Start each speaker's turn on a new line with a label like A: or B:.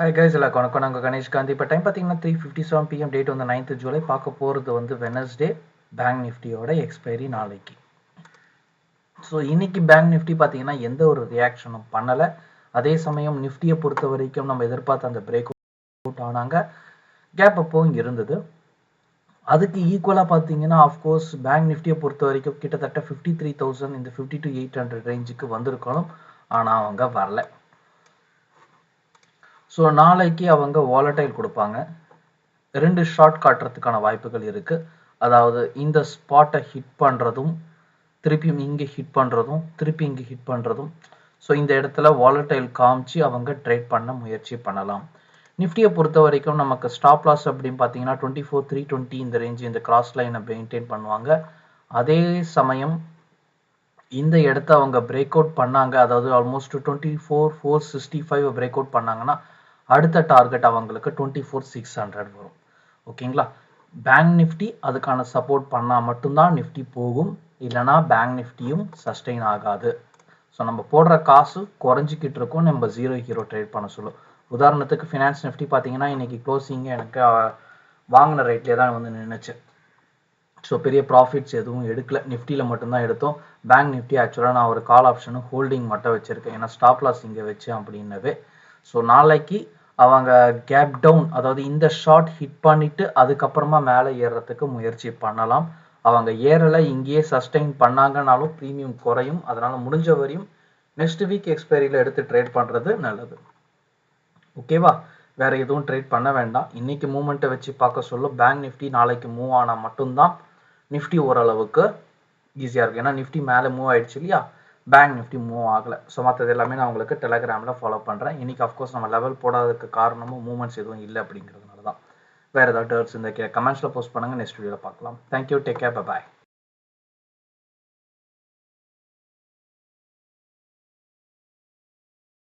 A: Hi guys எல்லாம் வணக்கம். நாங்கள் கணேஷ்காந்தி இப்போ டைம் பார்த்தீங்கன்னா three fifty seven PM date வந்து நைன்த் ஜூலை பார்க்க போகிறது வந்து வெனஸ்டே பேங்க் நிஃப்டியோட எக்ஸ்பைரி நாளைக்கு. ஸோ இன்னைக்கு பேங்க் நிஃப்டி பார்த்தீங்கன்னா எந்த ஒரு ரியாக்ஷனும் பண்ணலை. அதே சமயம் நிஃப்டியை பொறுத்த வரைக்கும் நம்ம எதிர்பார்த்த அந்த பிரேக் அவுட் ஆனாங்க. கேப் அப்போவும் இருந்தது. அதுக்கு ஈக்குவலாக பார்த்தீங்கன்னா ஆஃப்கோர்ஸ் பேங்க் நிஃப்டியை பொறுத்த வரைக்கும் கிட்டத்தட்ட ஃபிஃப்டி த்ரீ தௌசண்ட் இந்த ஃபிஃப்டி டு எயிட் ஹண்ட்ரட் ரேஞ்சுக்கு வந்திருக்கணும். ஆனால் அவங்க வரல. ஸோ நாளைக்கு அவங்க வாலட்டைல் கொடுப்பாங்க. ரெண்டு ஷார்ட் காட்டுறதுக்கான வாய்ப்புகள் இருக்குது அதாவது இந்த ஸ்பாட்டை ஹிட் பண்ணுறதும் திருப்பியும் இங்கே ஹிட் பண்ணுறதும் திருப்பி இங்கே ஹிட் பண்ணுறதும் ஸோ இந்த இடத்துல வாலட்டைல் காமிச்சு அவங்க ட்ரேட் பண்ண முயற்சி பண்ணலாம். நிஃப்டியை பொறுத்த வரைக்கும் நமக்கு ஸ்டாப் லாஸ் அப்படின்னு பார்த்தீங்கன்னா டுவெண்ட்டி ஃபோர் த்ரீ டுவெண்ட்டி இந்த ரேஞ்சு இந்த கிராஸ் லைனை மெயின்டைன் பண்ணுவாங்க. அதே சமயம் இந்த இடத்த அவங்க பிரேக் அவுட் பண்ணாங்க. அதாவது almost twenty four four sixty five break out பண்ணாங்கன்னா அடுத்த டார்கெட் அவங்களுக்கு டுவெண்ட்டி ஃபோர் சிக்ஸ் ஹண்ட்ரட் வரும். ஓகேங்களா பேங்க் நிஃப்டி அதுக்கான சப்போர்ட் பண்ணால் மட்டும்தான் நிஃப்டி போகும். இல்லைனா பேங்க் நிஃப்டியும் சஸ்டெயின் ஆகாது. ஸோ நம்ம போடுற காசு குறைஞ்சிக்கிட்டு இருக்கும். நம்ம ஜீரோ ஹீரோ ட்ரேட் பண்ண சொல்லும். உதாரணத்துக்கு ஃபினான்ஸ் நிஃப்டி பார்த்தீங்கன்னா இன்றைக்கி க்ளோசிங் எனக்கு வாங்கின ரேட்லேயே தான் வந்து நின்றுச்சு ஸோ பெரிய ப்ராஃபிட்ஸ் எதுவும் எடுக்கல. நிஃப்டியில் மட்டும்தான் எடுத்தோம். பேங்க் நிஃப்டி ஆக்சுவலாக நான் ஒரு கால் ஆப்ஷனு ஹோல்டிங் மட்டும் வச்சுருக்கேன். ஏன்னா ஸ்டாப் லாஸ் இங்கே வச்சேன் அப்படின்னவே. ஸோ நாளைக்கு அவங்க கேப் டவுன் அதாவது இந்த ஷாட் ஹிட் பண்ணிட்டு அதுக்கப்புறமா மேலே ஏறுறதுக்கு முயற்சி பண்ணலாம். அவங்க ஏறலை இங்கேயே சஸ்டெயின் பண்ணாங்கனாலும் ப்ரீமியம் குறையும். அதனால் முடிஞ்ச வரையும் நெக்ஸ்ட் வீக் எக்ஸ்பைரியில் எடுத்து ட்ரேட் பண்ணுறது நல்லது. ஓகேவா வேற எதுவும் ட்ரேட் பண்ண வேண்டாம். இன்னைக்கு மூமெண்ட்டை வச்சு பார்க்க சொல்ல பேங்க் நிஃப்டி நாளைக்கு மூவ் ஆனால் மட்டும்தான். நிஃப்டி ஓரளவுக்கு ஈஸியாக இருக்கும். ஏன்னா நிஃப்டி மேலே மூவ் ஆயிடுச்சு இல்லையா? பேங்க் நிஃப்டி மூவ் ஆகலை. ஸோ மற்றது எல்லாமே நான் உங்களுக்கு டெலகிராமில் ஃபாலோ பண்ணுறேன் இன்னைக்கு அஃப்கோர்ஸ் நம்ம லெவல் போடாததுக்கு காரணமும் மூமெண்ட்ஸ் எதுவும் இல்லை அப்படிங்கிறதுனால தான் வேறு ஏதாவது டேர்ட்ஸ் இந்த கமெண்ட்ஸில் போஸ்ட் பண்ணுங்கள் நெக்ஸ்ட் வீடியோவில் பார்க்கலாம். Thank you take care bye